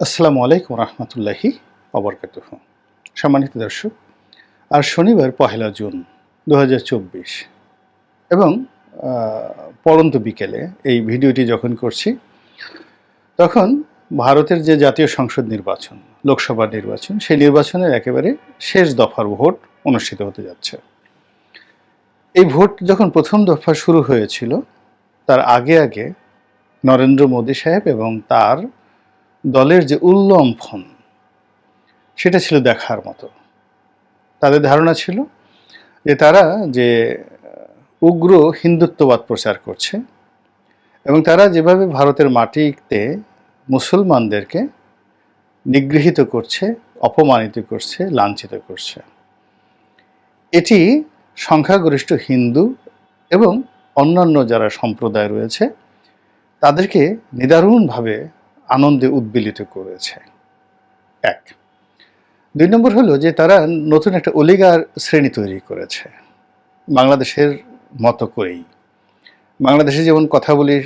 আসসালামু আলাইকুম রহমতুল্লাহি অবরকাত সম্মানিত দর্শক আর শনিবার পহেলা জুন দু হাজার চব্বিশ এবং আহ, পড়ন্ত বিকেলে এই ভিডিওটি যখন করছি তখন ভারতের যে জাতীয় সংসদ নির্বাচন লোকসভা নির্বাচন সেই নির্বাচনের একেবারে শেষ দফার ভোট অনুষ্ঠিত হতে যাচ্ছে। এই ভোট যখন প্রথম দফা শুরু হয়েছিল তার আগে আগে নরেন্দ্র মোদী সাহেব এবং তার দলের যে উল্লম্ফন, সেটা ছিল দেখার মতো। তাদের ধারণা ছিল যে তারা যে উগ্র হিন্দুত্ববাদ প্রচার করছে এবং তারা যেভাবে ভারতের মাটিতে মুসলমানদেরকে নিগৃহীত করছে, অপমানিত করছে, লাঞ্ছিত করছে, এটি সংখ্যাগরিষ্ঠ হিন্দু এবং অন্যান্য যারা সম্প্রদায় রয়েছে, তাদেরকে নিদারুণভাবে আনন্দে উদ্বেলিত করেছে। এক। দুই নম্বর হলো যে তারা নতুন একটা অলিগার শ্রেণি তৈরি করেছে। বাংলাদেশের মতো করেই। বাংলাদেশে যেমন কথা বলি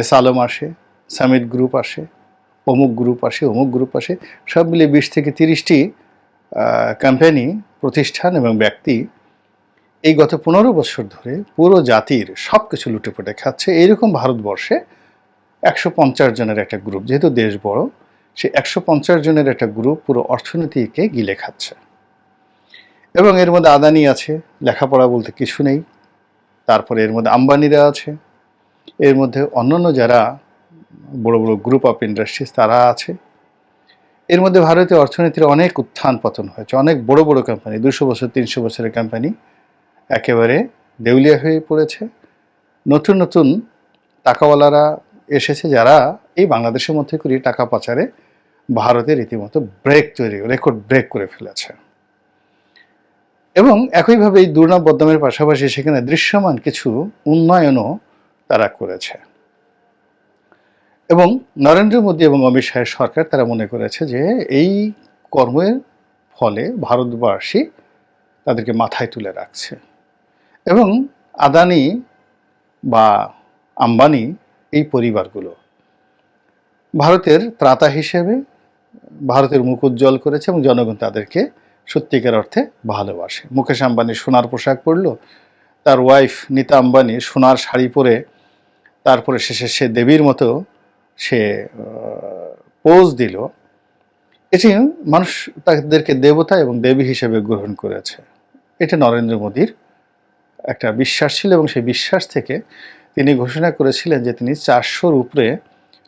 এস আলম আসে সামিট গ্রুপ আসে, অমুক গ্রুপ আসে, অমুক গ্রুপ আসে, সব মিলিয়ে বিশ থেকে তিরিশটি কোম্পানি প্রতিষ্ঠান এবং ব্যক্তি এই গত পনেরো বছর ধরে পুরো জাতির সব কিছু লুটেপুটে খাচ্ছে। এইরকম ভারতবর্ষে একশো পঞ্চাশ জনের একটা গ্রুপ যেহেতু দেশ বড়, সে একশো পঞ্চাশ জনের একটা গ্রুপ পুরো অর্থনীতিকে গিলে খাচ্ছে। এবং এর মধ্যে আদানি আছে, লেখাপড়া বলতে কিছু নেই। তারপরে এর মধ্যে আম্বানিরা আছে। এর মধ্যে অন্যান্য যারা বড় বড় গ্রুপ অফ ইন্ডাস্ট্রিজ তারা আছে। এর মধ্যে ভারতীয় অর্থনীতির অনেক উত্থান পতন হয়েছে। অনেক বড় বড় কোম্পানি দুশো বছর, তিনশো বছরের কোম্পানি একেবারে দেউলিয়া হয়ে পড়েছে। নতুন নতুন টাকাওয়ালারা এসেছে যারা এই বাংলাদেশের মধ্যে করে টাকা পাচারে ভারতের রীতিমতো ব্রেক তৈরি রেকর্ড ব্রেক করে ফেলেছে। এবং একইভাবে এই দুর্নাম বদনামের পাশাপাশি সেখানে দৃশ্যমান কিছু উন্নয়নও তারা করেছে। এবং নরেন্দ্র মোদী এবং অমিত শাহের সরকার তারা মনে করেছে যে এই কর্মের ফলে ভারতবাসী তাদেরকে মাথায় তুলে রাখছে। এবং আদানি বা আম্বানি পরিবারগুলো। ভারতের ত্রাতা হিসেবে ভারতের মুখ উজ্জ্বল করেছে এবং জনগণ তাদেরকে সত্যিকার অর্থে ভালোবাসে। মুকেশ আম্বানি সোনার পোশাক পরলো, তার ওয়াইফ নিতা আম্বানি সোনার শাড়ি পরে তারপরে শেষে সে দেবীর মতো সে পোজ দিল। এটি মানুষ তাদেরকে দেবতা এবং দেবী হিসেবে গ্রহণ করেছে। এটা নরেন্দ্র মোদীর একটা বিশ্বাস ছিল এবং সেই বিশ্বাস থেকে তিনি ঘোষণা করেছিলেন যে তিনি চারশোর উপরে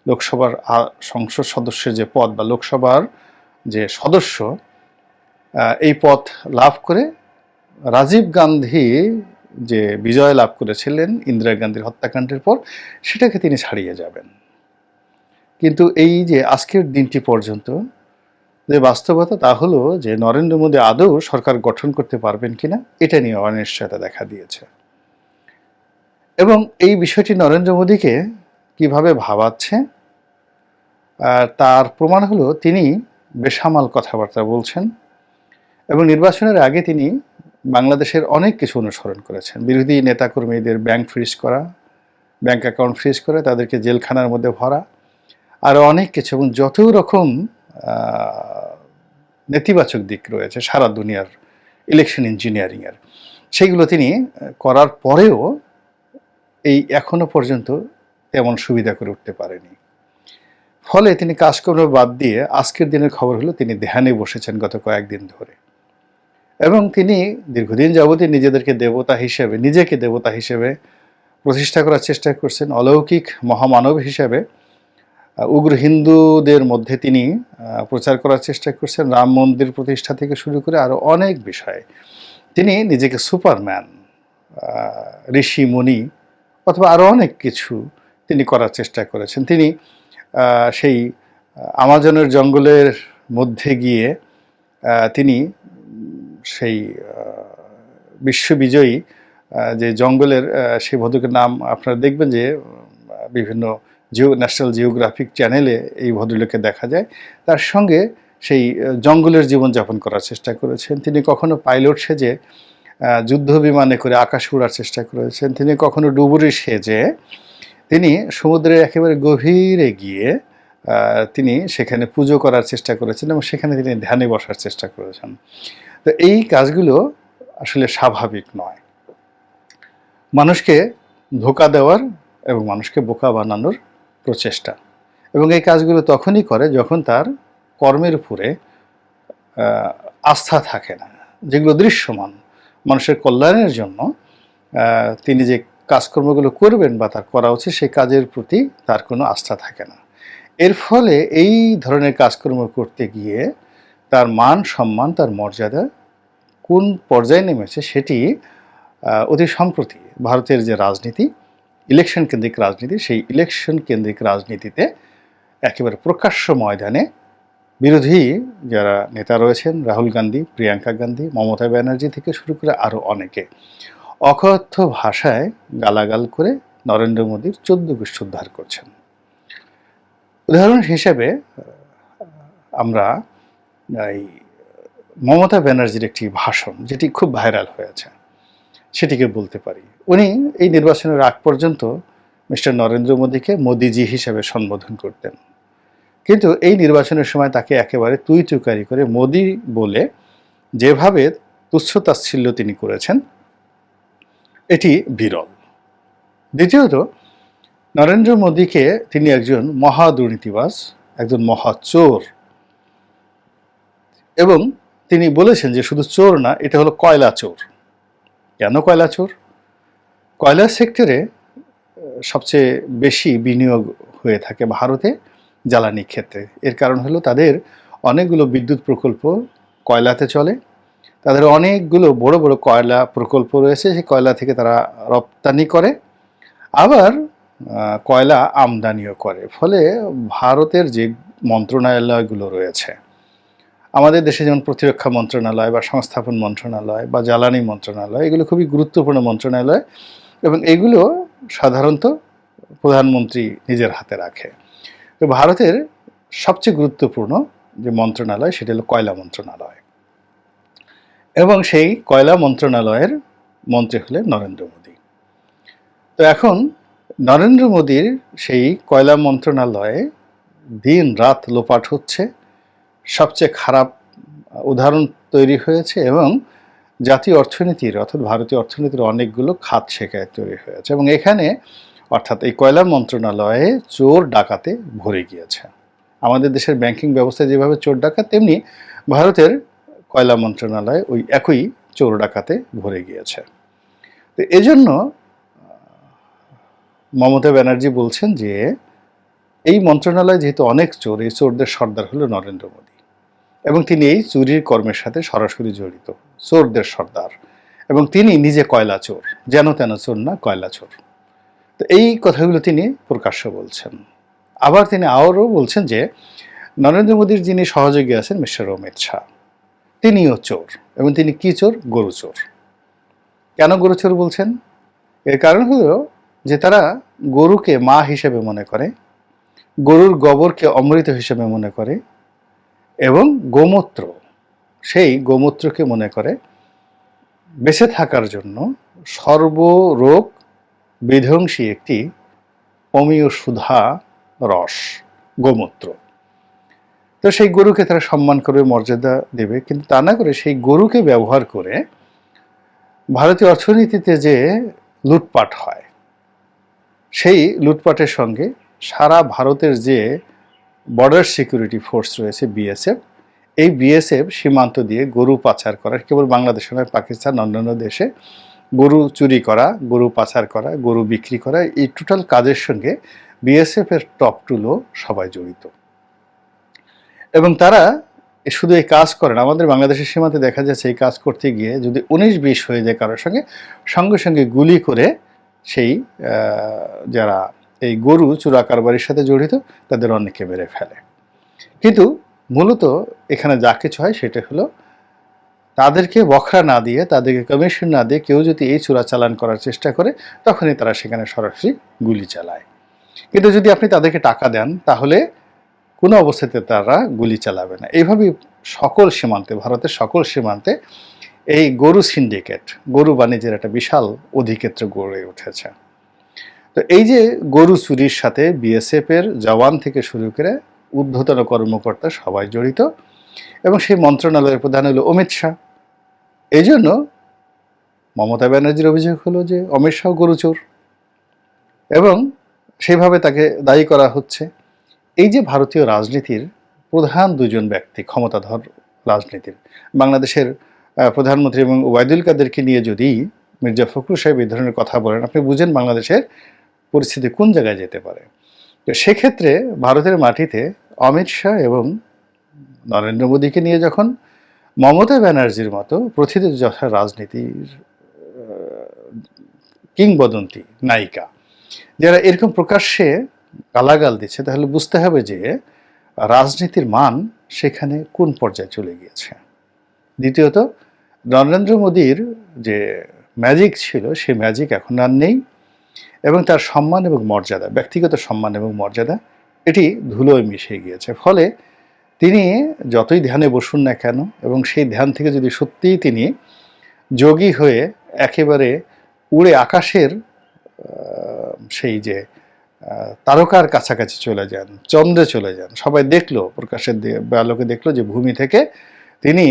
লোকসভার সংসদ সদস্যের যে পদ বা লোকসভার যে সদস্য এই পদ লাভ করে রাজীব গান্ধী যে বিজয় লাভ করেছিলেন ইন্দিরা গান্ধীর হত্যাকাণ্ডের পর, সেটাকে তিনি ছাড়িয়ে যাবেন। কিন্তু এই যে আজকের দিনটি পর্যন্ত, যে বাস্তবতা তা হলো যে নরেন্দ্র মোদী আদৌ সরকার গঠন করতে পারবেন কিনা, এটা নিয়ে অনিশ্চয়তা দেখা দিয়েছে। এবং এই বিষয়টি নরেন্দ্র মোদীকে কীভাবে ভাবাচ্ছে তার প্রমাণ হলো তিনি বেসামাল কথাবার্তা বলছেন এবং নির্বাচনের আগে তিনি বাংলাদেশের অনেক কিছু অনুসরণ করেছেন। বিরোধী নেতাকর্মীদের ব্যাংক ফ্রিজ করা, ব্যাংক অ্যাকাউন্ট ফ্রিজ করে তাদেরকে জেলখানার মধ্যে ভরা, আরও অনেক কিছু এবং যত রকম নেতিবাচক দিক রয়েছে, সারা দুনিয়ার ইলেকশন ইঞ্জিনিয়ারিংয়ের সেইগুলো তিনি করার পরেও এই এখনও পর্যন্ত তেমন সুবিধা করে উঠতে পারেনি। ফলে তিনি কাজকর্ম বাদ দিয়ে আজকের দিনের খবর হলো তিনি ধ্যানে বসেছেন গত কয়েকদিন ধরে। এবং তিনি দীর্ঘদিন যাবতীয় নিজেদেরকে দেবতা হিসেবে, নিজেকে দেবতা হিসেবে প্রতিষ্ঠা করার চেষ্টা করছেন। অলৌকিক মহামানব হিসেবে উগ্র হিন্দুদের মধ্যে তিনি প্রচার করার চেষ্টা করছেন। রাম মন্দির প্রতিষ্ঠা থেকে শুরু করে আরও অনেক বিষয়ে। তিনি নিজেকে সুপারম্যান ঋষি, মুনি অথবা আরও অনেক কিছু তিনি করার চেষ্টা করেছেন। তিনি সেই আমাজনের জঙ্গলের মধ্যে গিয়ে তিনি সেই বিশ্ববিজয়ী যে জঙ্গলের সেই ভদ্রকের নাম আপনারা দেখবেন যে, বিভিন্ন জিও, ন্যাশনাল জিওগ্রাফিক চ্যানেলে এই ভদ্রলোককে দেখা যায়। তার সঙ্গে সেই জঙ্গলের জীবনযাপন করার চেষ্টা করেছেন। তিনি কখনো পাইলট সেজে যুদ্ধ বিমানে করে আকাশে উড়ার চেষ্টা করেছেন। তিনি কখনো ডুবুরি সেজে তিনি সমুদ্রের একেবারে গভীরে গিয়ে তিনি সেখানে পুজো করার চেষ্টা করেছেন এবং সেখানে তিনি ধ্যানে বসার চেষ্টা করেছেন। তো এই কাজগুলো আসলে স্বাভাবিক নয়। মানুষকে ধোকা দেওয়ার এবং মানুষকে বোকা বানানোর প্রচেষ্টা। এবং এই কাজগুলো তখনই করে যখন তার কর্মের উপরে আস্থা থাকে না, যেগুলো দৃশ্যমান। মানুষের কল্যাণের জন্য তিনি যে কাজকর্মগুলো করবেন বা তার করা উচিত, সেই কাজের প্রতি তার কোনো আস্থা থাকে না। এর ফলে এই ধরনের কাজকর্ম করতে গিয়ে তার মান, সম্মান, তার মর্যাদা কোন পর্যায়ে নেমেছে সেটি অতি সম্প্রতি ভারতের যে রাজনীতি ইলেকশন কেন্দ্রিক রাজনীতি, সেই ইলেকশন কেন্দ্রিক রাজনীতিতে একেবারে প্রকাশ্য ময়দানে বিরোধী যারা নেতা রয়েছেন, রাহুল গান্ধী, প্রিয়াঙ্কা গান্ধী, মমতা ব্যানার্জি থেকে শুরু করে আরও অনেকে, অকথ্য ভাষায় গালাগাল করে নরেন্দ্র মোদীর চোদ্দ গোষ্ঠ উদ্ধার করছেন। উদাহরণ হিসেবে আমরা এই মমতা ব্যানার্জির একটি ভাষণ, যেটি খুব ভাইরাল হয়েছে সেটিকে বলতে পারি। উনি এই নির্বাচনের আগ পর্যন্ত মিস্টার নরেন্দ্র মোদীকে মোদিজি হিসেবে সম্বোধন করতেন। কিন্তু এই নির্বাচনের সময় তাকে একেবারে তুই তুকারি করে মোদি বলে যেভাবে তুচ্ছতাচ্ছিল্য তিনি করেছেন, এটি বিরল। দ্বিতীয়ত, নরেন্দ্র মোদীকে তিনি একজন মহা দুর্নীতিবাজ একজন মহা চোর এবং তিনি বলেছেন যে শুধু চোর না, এটা হলো কয়লা চোর। কেন কয়লা চোর? কয়লা সেক্টরে সবচেয়ে বেশি বিনিয়োগ হয়ে থাকে ভারতে। জ্বালানি ক্ষেত্রে। এর কারণ হলো তাদের অনেকগুলো বিদ্যুৎ প্রকল্প কয়লাতে চলে। তাদের অনেকগুলো বড় বড় কয়লা প্রকল্প রয়েছে, সেই কয়লা থেকে তারা রপ্তানি করে। আবার কয়লা আমদানিও করে। ফলে ভারতের যে মন্ত্রণালয়গুলো রয়েছে, আমাদের দেশে যেমন প্রতিরক্ষা মন্ত্রণালয় বা সংস্থাপন মন্ত্রণালয় বা জ্বালানি মন্ত্রণালয়, এগুলো খুবই গুরুত্বপূর্ণ মন্ত্রণালয় এবং এগুলো সাধারণত প্রধানমন্ত্রী নিজের হাতে রাখে। তো ভারতের সবচেয়ে গুরুত্বপূর্ণ যে মন্ত্রণালয়, সেটা হলো কয়লা মন্ত্রণালয়। এবং সেই কয়লা মন্ত্রণালয়ের মন্ত্রী হলেন নরেন্দ্র মোদী। তো এখন নরেন্দ্র মোদীর সেই কয়লা মন্ত্রণালয়ে দিন রাত লোপাট হচ্ছে, সবচেয়ে খারাপ উদাহরণ তৈরি হয়েছে এবং জাতীয় অর্থনীতির অর্থাৎ ভারতীয় অর্থনীতির অনেকগুলো খাত শেখায় তৈরি হয়েছে। এবং এখানে অর্থাৎ এই কয়লা মন্ত্রণালয়ে চোর ডাকাতে ভরে গিয়েছে। আমাদের দেশের ব্যাংকিং ব্যবস্থায় যেভাবে চোর ডাকাত, তেমনি ভারতের কয়লা মন্ত্রণালয় ওই একই চোর ডাকাতে ভরে গিয়েছে। তো এজন্য, মমতা ব্যানার্জি বলছেন যে, এই মন্ত্রণালয় যেহেতু অনেক চোর, এই চোরদের সর্দার হলো নরেন্দ্র মোদী। এবং তিনি এই চুরির কর্মের সাথে সরাসরি জড়িত, চোরদের সর্দার। এবং তিনি নিজে কয়লা চোর, যেন তেন চোর না কয়লা চোর। তো এই কথাগুলো তিনি প্রকাশ্য বলছেন। আবার তিনি আরও বলছেন যে, নরেন্দ্র মোদীর যিনি সহযোগী আছেন মিস্টার অমিত শাহ, তিনিও চোর এবং তিনি কি চোর? গরু চোর। কেন গরু চোর বলছেন? এর কারণ হলো যে তারা গরুকে মা হিসেবে মনে করে, গরুর গোবরকে অমৃত হিসেবে মনে করে এবং গোমূত্র, সেই গোমূত্রকে মনে করে বেঁচে থাকার জন্য সর্বরোগ বিধ্বংসী একটি অমীয় সুধা রস, গোমূত্র। তো সেই গরুকে তারা সম্মান করে, মর্যাদা দেবে, কিন্তু তা না করে সেই গরুকে ব্যবহার করে ভারতীয় অর্থনীতিতে যে লুটপাট হয়, সেই লুটপাটের সঙ্গে সারা ভারতের যে বর্ডার সিকিউরিটি ফোর্স রয়েছে বিএসএফ এই বিএসএফ সীমান্ত দিয়ে গরু পাচার করার, কেবল বাংলাদেশে নয়, পাকিস্তান, অন্যান্য দেশে গরু চুরি করা, গরু পাচার করা, গরু বিক্রি করা, এই টোটাল কাজের সঙ্গে বিএসএফ এর টপ টুলো সবাই জড়িত। এবং তারা শুধু এই কাজ করেন আমাদের বাংলাদেশের সীমান্তে দেখা যাচ্ছে এই কাজ করতে গিয়ে যদি উনিশ বিশ হয়ে যায় কারোর সঙ্গে সঙ্গে সঙ্গে গুলি করে সেই যারা এই গরু চোরা কারবারির সাথে জড়িত, তাদের অনেকে মেরে ফেলে। কিন্তু মূলত এখানে যা কিছু হয় সেটা হলো তাদেরকে বখরা না দিয়ে, তাদেরকে কমিশন না দিয়ে কেউ যদি এই চোরাচালান করার চেষ্টা করে, তখনই তারা সেখানে সরাসরি গুলি চালায়। কিন্তু যদি আপনি তাদেরকে টাকা দেন, তাহলে কোনো অবস্থাতে তারা গুলি চালাবে না। এইভাবেই সকল সীমান্তে, ভারতের সকল সীমান্তে এই গরু সিন্ডিকেট গরু বাণিজ্যের একটা বিশাল অধিক্ষেত্র গড়ে উঠেছে। তো এই যে গরু চুরির সাথে বিএসএফ এর জওয়ান থেকে শুরু করে ঊর্ধ্বতন কর্মকর্তা সবাই জড়িত এবং সেই মন্ত্রণালয়ের প্রধান হলো অমিত শাহ। এই জন্য মমতা ব্যানার্জির অভিযোগ হলো যে অমিত শাহ গরুচোর। এবং সেইভাবে তাকে দায়ী করা হচ্ছে। এই যে ভারতীয় রাজনীতির প্রধান দুজন ব্যক্তি ক্ষমতাধর রাজনীতির, বাংলাদেশের প্রধানমন্ত্রী এবং ওবায়দুল কাদেরকে নিয়ে যদি মির্জা ফখরুল সাহেব এই ধরনের কথা বলেন, আপনি বুঝেন বাংলাদেশের পরিস্থিতি কোন জায়গায় যেতে পারে। তো সেক্ষেত্রে ভারতের মাটিতে অমিত শাহ এবং নরেন্দ্র মোদীকে নিয়ে যখন মমতা ব্যানার্জির মতো প্রথিত যথা রাজনীতির কিংবদন্তি নায়িকা, যারা এরকম প্রকাশ্যে গালাগাল দিচ্ছে, তাহলে বুঝতে হবে যে রাজনীতির মান সেখানে কোন পর্যায়ে চলে গিয়েছে। দ্বিতীয়ত, নরেন্দ্র মোদীর যে ম্যাজিক ছিল সেই ম্যাজিক এখন আর নেই এবং তার সম্মান এবং মর্যাদা, ব্যক্তিগত সম্মান এবং মর্যাদা, এটি ধুলোয় মিশে গিয়েছে। ফলে তিনি যতই ধ্যানে বসুন না কেন, এবং সেই ধ্যান থেকে যদি সত্যিই তিনি যোগী হয়ে একেবারে উড়ে আকাশের সেই যে তারকার কাছাকাছি চলে যান, চন্দ্রে চলে যান, সবাই দেখল, প্রকাশের আলোকে দেখল যে ভূমি থেকে তিনি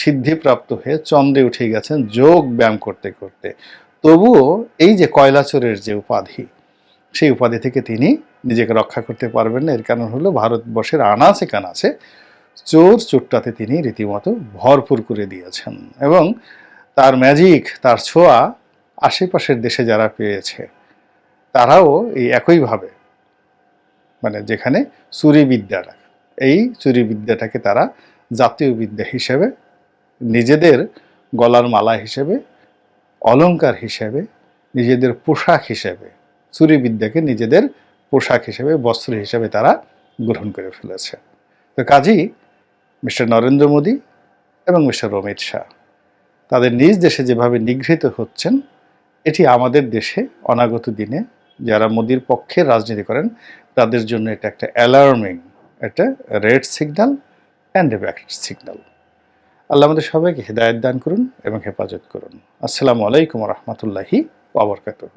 সিদ্ধিপ্রাপ্ত হয়ে চন্দ্রে উঠে গেছেন যোগ ব্যায়াম করতে করতে। তবুও এই যে কয়লাচরের যে উপাধি সেই উপাধি থেকে তিনি নিজেকে রক্ষা করতে পারবেন না। এর কারণ হলো ভারতবর্ষের আনাচে কানাচে চোর চোরটাতে তিনি রীতিমতো ভরপুর করে দিয়েছেন এবং তার ম্যাজিক তার ছোঁয়া আশেপাশের দেশে যারা পেয়েছে, তারাও এই একইভাবে মানে যেখানে চুরি বিদ্যাটা এই চুরিবিদ্যাটাকে তারা জাতীয় বিদ্যা হিসেবে, নিজেদের গলার মালা হিসেবে, অলংকার হিসেবে, নিজেদের পোশাক হিসেবে চুরি বিদ্যাকে নিজেদের পোশাক হিসেবে, বস্ত্র হিসেবে তারা গ্রহণ করে ফেলেছে। তো কাজী মিস্টার নরেন্দ্র মোদী এবং মিস্টার অমিত শাহ, তাদের নিজ দেশে যেভাবে নিগৃহীত হচ্ছেন, এটি আমাদের দেশে অনাগত দিনে যারা মোদির পক্ষে রাজনীতি করেন, তাদের জন্য এটা একটা অ্যালার্মিং একটা red signal and a back signal আল্লাহ আমাদের সবাইকে হেদায়ত দান করুন এবং হেফাজত করুন। আসসালামু আলাইকুম রহমতুল্লাহি ওবরকাতুহ